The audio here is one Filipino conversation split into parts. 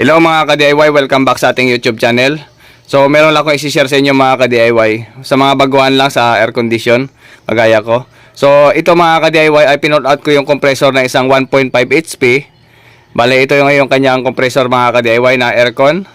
Hello mga ka-DIY, welcome back sa ating YouTube channel. So meron lang akong isi-share sa inyo mga ka-DIY sa mga baguhan lang sa air condition, kagaya ko. So ito mga ka-DIY ay pinout out ko yung compressor na isang 1.5 HP. Bale ito yung yung kanyang compressor mga ka-DIY na aircon,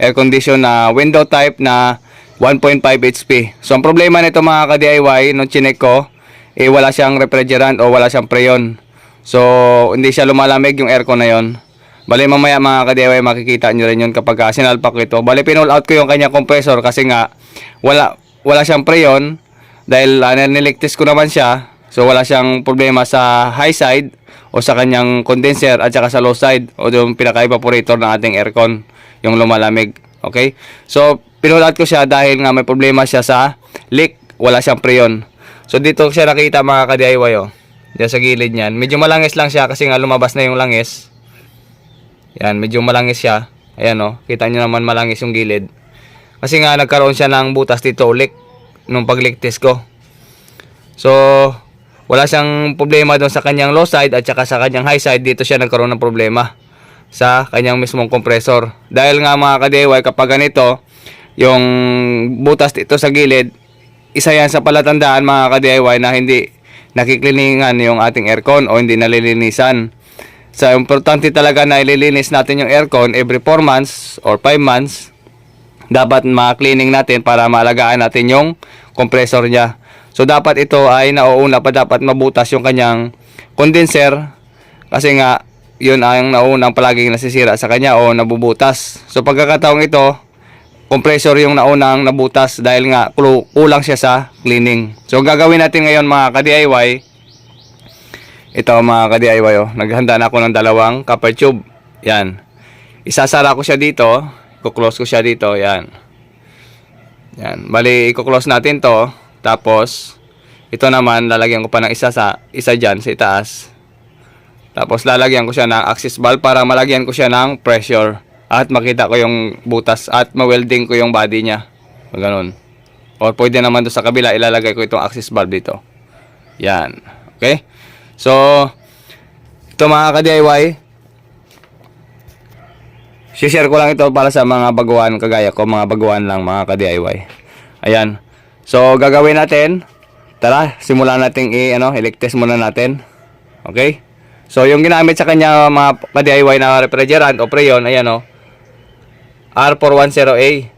air condition na window type na 1.5 HP. So ang problema nito mga ka-DIY nung chinek ko, eh wala siyang refrigerant o wala siyang preyon. So hindi siya lumalamig yung aircon na yon. Bale mamaya mga ka-DIY makikita nyo rin yun kapag uh, sinalpak ko ito. Bale pinull out ko yung kanyang compressor kasi nga wala wala siyang preyon dahil uh, niligtis ko naman siya. So wala siyang problema sa high side o sa kanyang condenser at saka sa low side o yung pinaka-evaporator ng ating aircon, yung lumalamig. Okay? So pinull out ko siya dahil nga may problema siya sa leak, wala siyang preyon. So dito siya nakita mga ka-DIY oh. Diyan sa gilid niyan. Medyo malangis lang siya kasi nga lumabas na yung langis. Yan, medyo malangis siya. Ayan oh, kita niyo naman malangis yung gilid. Kasi nga nagkaroon siya ng butas dito ulik nung pagliktis ko. So, wala siyang problema doon sa kanyang low side at saka sa kanyang high side. Dito siya nagkaroon ng problema sa kanyang mismong compressor. Dahil nga mga ka-DIY, kapag ganito, yung butas dito sa gilid, isa yan sa palatandaan mga ka-DIY na hindi nakikliningan yung ating aircon o hindi nalilinisan. So, importante talaga na ililinis natin yung aircon every 4 months or 5 months. Dapat ma-cleaning natin para maalagaan natin yung compressor niya. So, dapat ito ay nauuna pa dapat mabutas yung kanyang condenser. Kasi nga, yun ang naunang palaging nasisira sa kanya o nabubutas. So, pagkakataong ito, compressor yung naunang nabutas dahil nga kulang siya sa cleaning. So, gagawin natin ngayon mga ka-DIY, ito mga ka-DIY oh. Naghanda na ako ng dalawang copper tube. Yan. Isasara ko siya dito. Kuklose ko siya dito. Yan. Yan. Bali, ikuklose natin to. Tapos, ito naman, lalagyan ko pa ng isa sa, isa dyan sa itaas. Tapos, lalagyan ko siya ng access valve para malagyan ko siya ng pressure. At makita ko yung butas at ma-welding ko yung body niya. Ganun. Or pwede naman doon sa kabila, ilalagay ko itong access valve dito. Yan. Okay? So, ito mga ka-DIY, share ko lang ito para sa mga baguhan kagaya ko, mga baguhan lang mga ka-DIY. Ayan. So, gagawin natin, tara, simulan natin i, ano, electest muna natin. Okay? So, yung ginamit sa kanya mga ka-DIY na refrigerant o preyon, ayan o, R410A.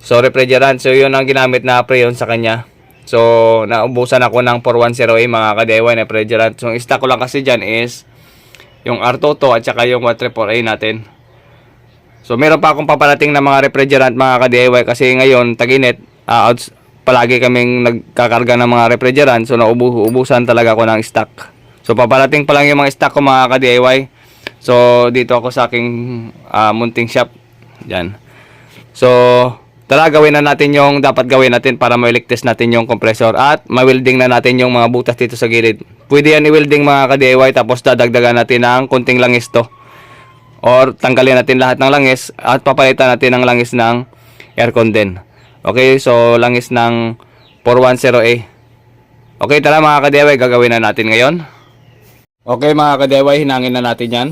So, refrigerant. So, yun ang ginamit na preyon sa kanya. So, naubusan ako ng 410A mga ka-DIY na refrigerant. So, ang stock ko lang kasi dyan is yung R22 at saka yung 134A natin. So, meron pa akong paparating na mga refrigerant mga ka-DIY kasi ngayon, taginit, uh, outs, palagi kaming nagkakarga ng mga refrigerant. So, naubusan talaga ako ng stock. So, paparating pa lang yung mga stock ko mga ka-DIY. So, dito ako sa aking ah, munting shop. Yan. So, tara gawin na natin yung dapat gawin natin para ma-electest natin yung compressor at ma-welding na natin yung mga butas dito sa gilid. Pwede yan i-welding mga ka-DIY tapos dadagdagan natin ng konting langis to. Or tanggalin natin lahat ng langis at papalitan natin ng langis ng aircon din. Okay, so langis ng 410A. Okay, tara mga ka-DIY, gagawin na natin ngayon. Okay mga ka-DIY, hinangin na natin yan.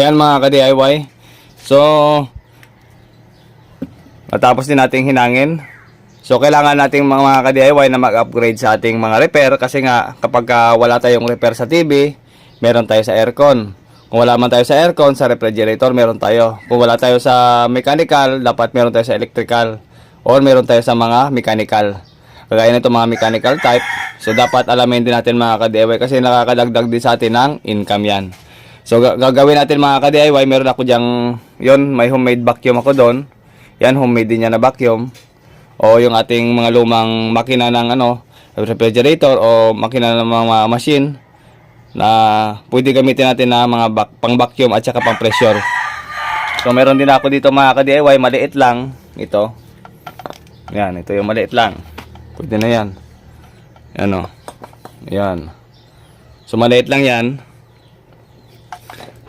Ayan mga ka-DIY. So, natapos din nating hinangin. So, kailangan nating mga, mga ka-DIY na mag-upgrade sa ating mga repair kasi nga kapag ah, wala tayong repair sa TV, meron tayo sa aircon. Kung wala man tayo sa aircon, sa refrigerator, meron tayo. Kung wala tayo sa mechanical, dapat meron tayo sa electrical. Or meron tayo sa mga mechanical. Kagaya nito mga mechanical type. So, dapat alamin din natin mga ka-DIY kasi nakakadagdag din sa atin ng income yan. So, ga- gagawin natin mga ka-DIY, meron ako diyang, yon may homemade vacuum ako doon. Yan, homemade din yan na vacuum. O yung ating mga lumang makina ng ano, refrigerator o makina ng mga machine na pwede gamitin natin na mga bak- pang vacuum at saka pang pressure. So meron din ako dito mga ka-DIY, maliit lang ito. Yan, ito yung maliit lang. Pwede na yan. Yan o. Yan. So maliit lang yan.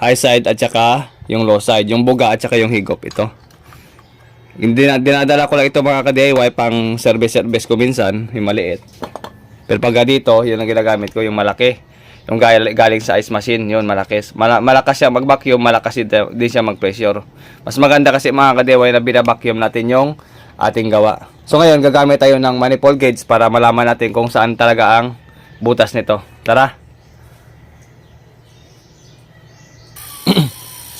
High side at saka yung low side. Yung buga at saka yung higop ito. Hindi na, dinadala ko lang ito mga ka-DIY pang service-service ko minsan, yung maliit. Pero pag dito, yun ang ginagamit ko, yung malaki. Yung galing, galing sa ice machine, yun, malaki. Mala, malakas siya mag-vacuum, malakas din siya mag-pressure. Mas maganda kasi mga ka-DIY na binabacuum natin yung ating gawa. So ngayon, gagamit tayo ng manifold gauge para malaman natin kung saan talaga ang butas nito. Tara!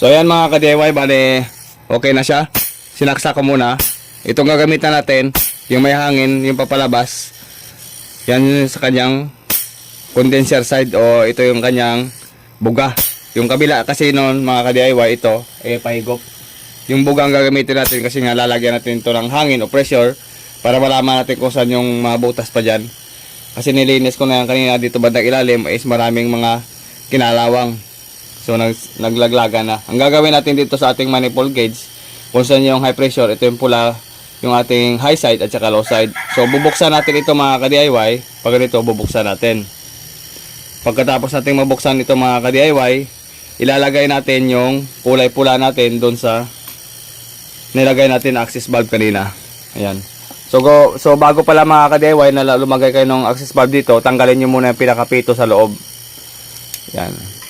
So ayan mga ka-DIY, bale okay na siya. Sinaksa ko muna. Itong gagamitan natin, yung may hangin, yung papalabas. Yan sa kanyang condenser side o ito yung kanyang buga. Yung kabila kasi noon mga ka-DIY ito, eh pahigop. Yung buga ang gagamitin natin kasi nga lalagyan natin ito ng hangin o pressure para malaman natin kung saan yung mga butas pa dyan. Kasi nilinis ko na yan kanina dito bandang ilalim is maraming mga kinalawang. So nag, naglaglaga na. Ang gagawin natin dito sa ating manifold gauge, kung saan yung high pressure, ito yung pula, yung ating high side at saka low side. So bubuksan natin ito mga ka-DIY. Pag ganito, bubuksan natin. Pagkatapos natin mabuksan ito mga ka-DIY, ilalagay natin yung kulay pula natin doon sa nilagay natin na access valve kanina. Ayan. So, go, so bago pala mga ka-DIY na lumagay kayo ng access valve dito, tanggalin nyo muna yung pinakapito sa loob. Yan.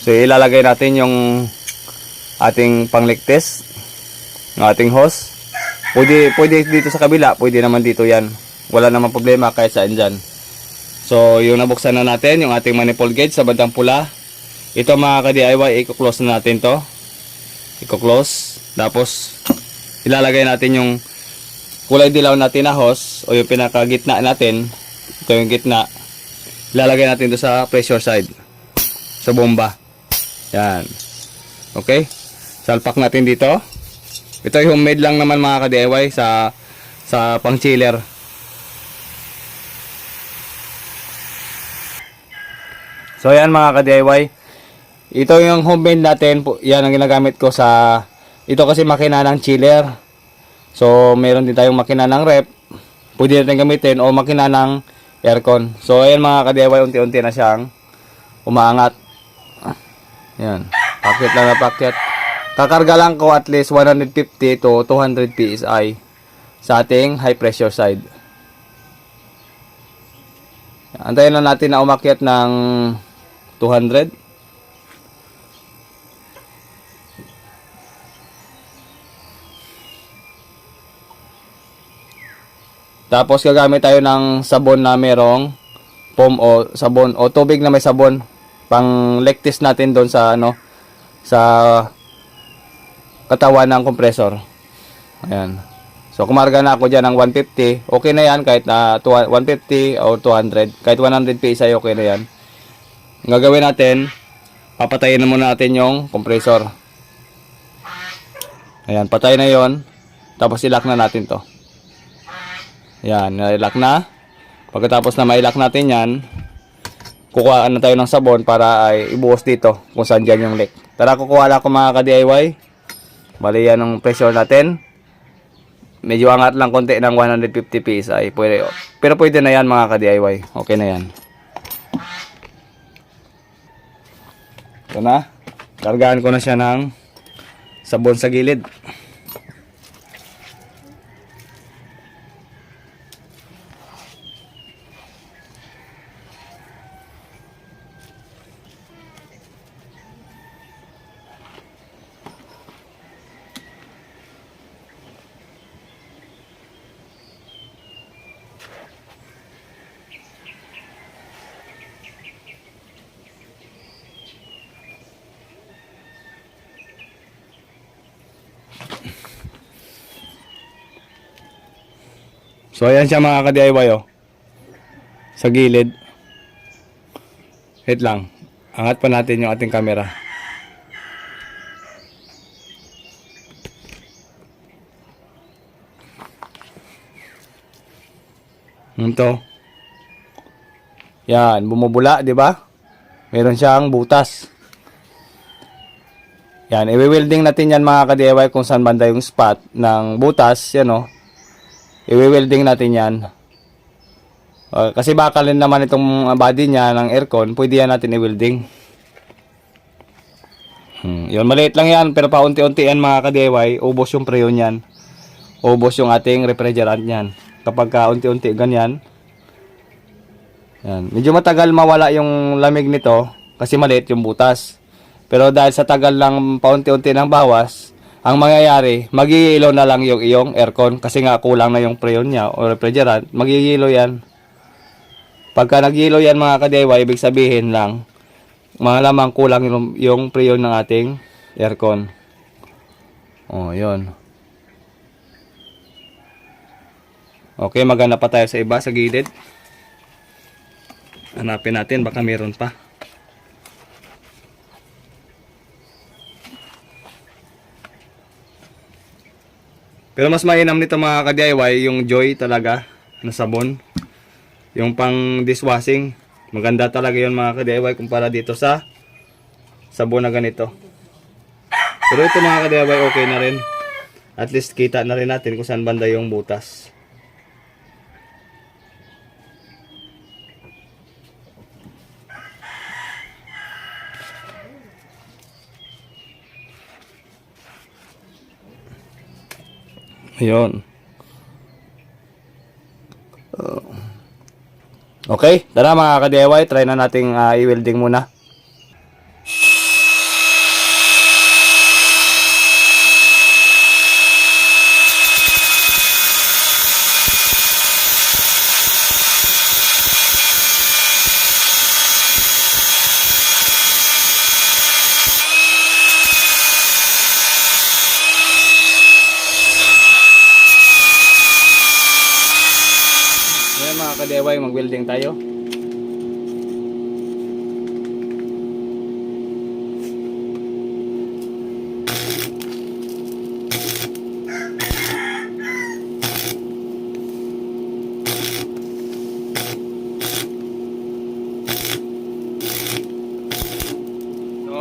So ilalagay natin yung ating pangligtis ng ating hose. Pwede, pwede dito sa kabila, pwede naman dito yan. Wala naman problema kahit saan dyan. So yung nabuksan na natin, yung ating manifold gauge sa bandang pula. Ito mga ka-DIY, i-close na natin to. I-close. Tapos ilalagay natin yung kulay dilaw natin na hose o yung pinakagitna natin. Ito yung gitna. Ilalagay natin do sa pressure side. Sa bomba. Yan. Okay? Salpak natin dito. Ito ay homemade lang naman mga ka-DIY sa sa pang chiller. So yan mga ka-DIY. Ito yung homemade natin. Yan ang ginagamit ko sa ito kasi makina ng chiller. So meron din tayong makina ng rep. Pwede natin gamitin o makina ng aircon. So ayan mga ka-DIY unti-unti na siyang umaangat. Yan. Packet lang na packet. Kakarga lang ko at least 150 to 200 PSI sa ating high pressure side. Antayin lang natin na umakyat ng 200. Tapos gagamit tayo ng sabon na merong foam o sabon o tubig na may sabon pang lectis natin doon sa ano sa katawan ng compressor. Ayan. So kumarga na ako diyan ng 150. Okay na 'yan kahit na tu- 150 o 200, kahit 100 PSI okay na 'yan. Ang gagawin natin, papatayin na muna natin yung compressor. Ayan, patay na 'yon. Tapos ilock na natin 'to. Yan, nailock na. Pagkatapos na mailock natin yan, kukuha na tayo ng sabon para ay ibuhos dito kung saan dyan yung leak. Tara, kukuha na ako mga ka-DIY. Bali yan ang pressure natin. Medyo angat lang konti ng 150 PSI. Pwede, pero pwede na yan mga ka-DIY. Okay na yan. Ito na. Kargaan ko na siya ng sabon sa gilid. So ayan siya mga ka-DIY oh. Sa gilid. Wait lang. Angat pa natin yung ating camera. Ito. Yan, bumubula, di ba? Meron siyang butas. Yan, i-welding natin yan mga ka-DIY kung saan banda yung spot ng butas, yan o. I-welding natin yan. Uh, kasi bakalin naman itong body niya ng aircon, pwede yan natin i-welding. Hmm, yun, maliit lang yan, pero paunti-unti yan mga ka-DIY, ubos yung preyon yan. Ubos yung ating refrigerant yan. Kapag kaunti-unti ganyan, yan. Medyo matagal mawala yung lamig nito kasi maliit yung butas. Pero dahil sa tagal lang paunti-unti ng bawas, ang mangyayari, magigilo na lang yung iyong aircon kasi nga kulang na yung preyon niya o refrigerant, magigilo yan. Pagka nagilo yan mga ka-DIY, ibig sabihin lang, mga lamang kulang yung, yung preyon ng ating aircon. Oh, yun. Okay, magana pa tayo sa iba, sa gilid. Hanapin natin, baka meron pa. Pero mas mainam nito mga ka-DIY, yung Joy talaga na sabon. Yung pang dishwashing. Maganda talaga yun mga ka-DIY kumpara dito sa sabon na ganito. Pero ito mga ka-DIY okay na rin. At least kita na rin natin kung saan banda yung butas. Ayun. Uh, Okay, tara mga ka-DIY, try na nating ah, i-welding muna. Ka-DIY, mag-welding tayo. So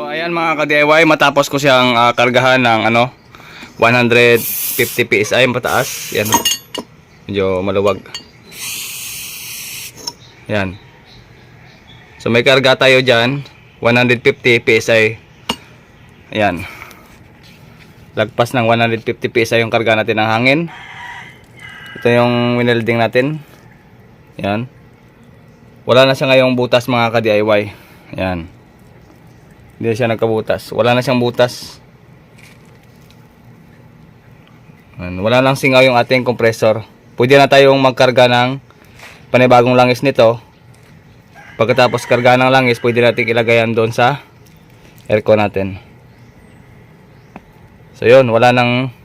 ayan mga ka-DIY, matapos ko siyang ah, kargahan ng ano 150 PSI pataas. Yan. Medyo maluwag. Yan. So may karga tayo dyan. 150 PSI. Ayan. Lagpas ng 150 PSI yung karga natin ng hangin. Ito yung winelding natin. Yan. Wala na siya ngayong butas mga ka-DIY. Yan. Hindi na siya nagkabutas. Wala na siyang butas. Yan. Wala nang singaw yung ating compressor. Pwede na tayong magkarga ng panibagong langis nito. Pagkatapos karga ng langis, pwede natin ilagay doon sa aircon natin. So yun, wala nang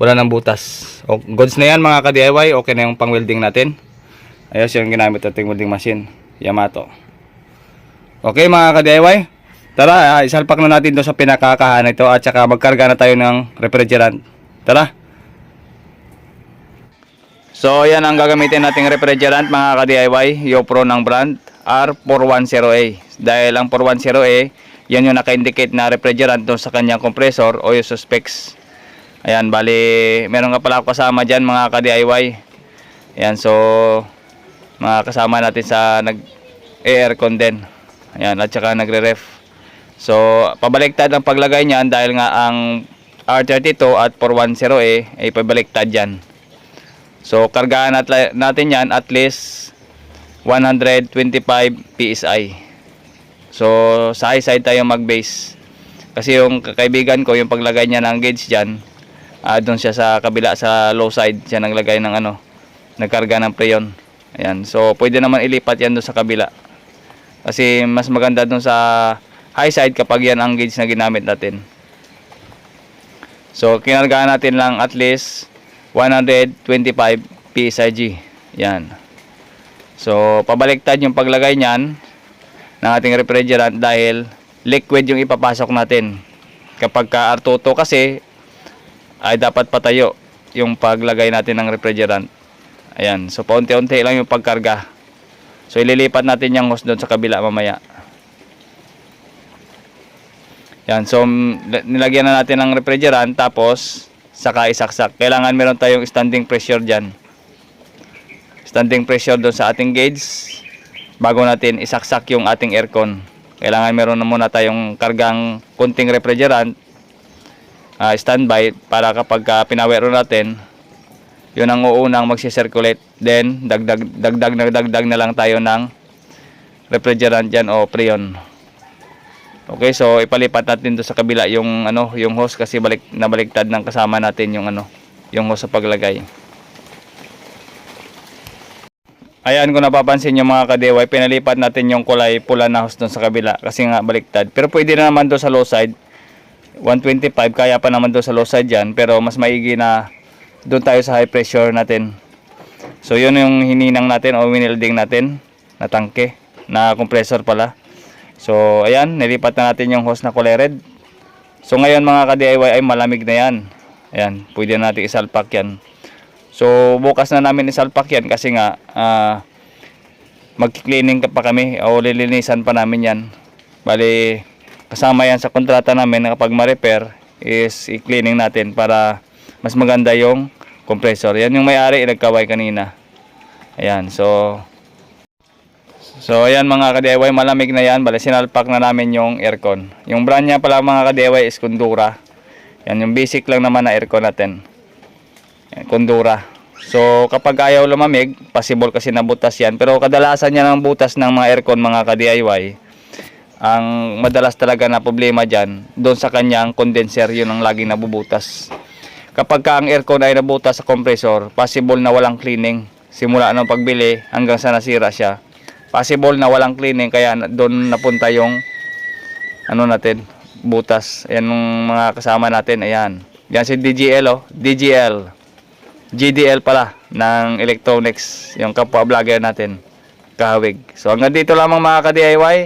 wala nang butas. O, goods na yan mga ka-DIY, okay na yung pang welding natin. Ayos yung ginamit nating welding machine, Yamato. Okay mga ka-DIY, tara, ah, isalpak na natin doon sa pinakakahan ito at saka magkarga na tayo ng refrigerant. Tara! So, yan ang gagamitin nating refrigerant mga ka-DIY, Yopro ng brand R410A. Dahil ang 410A, yan yung naka-indicate na refrigerant doon sa kanyang compressor o yung specs. Ayan, bali, meron ka pala ako kasama dyan mga ka-DIY. Ayan, so, mga kasama natin sa nag-aircon din. Ayan, at saka nagre-ref. So, pabaliktad ang paglagay niyan dahil nga ang R32 at 410A ay pabaliktad yan. So, kargaan nat- natin yan at least 125 PSI. So, sa high side tayo mag-base. Kasi yung kaibigan ko, yung paglagay niya ng gauge dyan, ah doon siya sa kabila, sa low side, siya naglagay ng ano, nagkarga ng preyon. Ayan. So, pwede naman ilipat yan doon sa kabila. Kasi mas maganda doon sa high side kapag yan ang gauge na ginamit natin. So, kinargahan natin lang at least 125 PSIG. Yan. So, pabaliktad yung paglagay niyan ng ating refrigerant dahil liquid yung ipapasok natin. Kapag ka R22 kasi ay dapat patayo yung paglagay natin ng refrigerant. Ayan. So, paunti-unti lang yung pagkarga. So, ililipat natin yung hose doon sa kabila mamaya. Yan. So, nilagyan na natin ng refrigerant tapos saka isaksak. Kailangan meron tayong standing pressure dyan. Standing pressure doon sa ating gauge bago natin isaksak yung ating aircon. Kailangan meron na muna tayong kargang kunting refrigerant ah, standby para kapag uh, pinawero natin yun ang uunang magsi-circulate then dagdag dagdag na dagdag na lang tayo ng refrigerant dyan o freon okay so ipalipat natin to sa kabila yung ano yung hose kasi balik nabaliktad ng kasama natin yung ano yung hose sa paglagay Ayan kung napapansin yung mga kadeway, pinalipat natin yung kulay pula na hose doon sa kabila kasi nga baliktad. Pero pwede na naman doon sa low side. 125 kaya pa naman doon sa low side yan pero mas maigi na doon tayo sa high pressure natin. So yun yung hininang natin o winilding natin na tangke na compressor pala. So ayan, nilipat na natin yung hose na kulay red. So ngayon mga ka-DIY ay malamig na yan. Ayan, pwede na natin isalpak yan. So bukas na namin isalpak yan kasi nga ah, mag-cleaning pa kami o lilinisan pa namin yan. Bali kasama yan sa kontrata namin na kapag ma-repair is i-cleaning natin para mas maganda yung compressor. Yan yung may-ari nagkaway kanina. Ayan, so So ayan mga ka-DIY, malamig na yan. Bali sinalpak na namin yung aircon. Yung brand niya pala mga ka-DIY is Kundura. Yan yung basic lang naman na aircon natin. Yan, Kundura. So kapag ayaw lumamig, possible kasi nabutas yan. Pero kadalasan yan ang butas ng mga aircon mga ka-DIY. Ang madalas talaga na problema dyan, doon sa kanyang condenser, yun ang laging nabubutas. Kapag ka ang aircon ay nabutas sa compressor, possible na walang cleaning. Simula ng pagbili hanggang sa nasira siya. Possible na walang cleaning kaya doon napunta yung ano natin, butas. Ayan yung mga kasama natin, ayan. Yan si DGL oh, DGL. GDL pala ng electronics, yung kapwa vlogger natin. Kahawig. So hanggang dito lamang mga ka-DIY.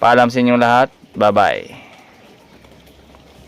Paalam sa inyong lahat. Bye-bye.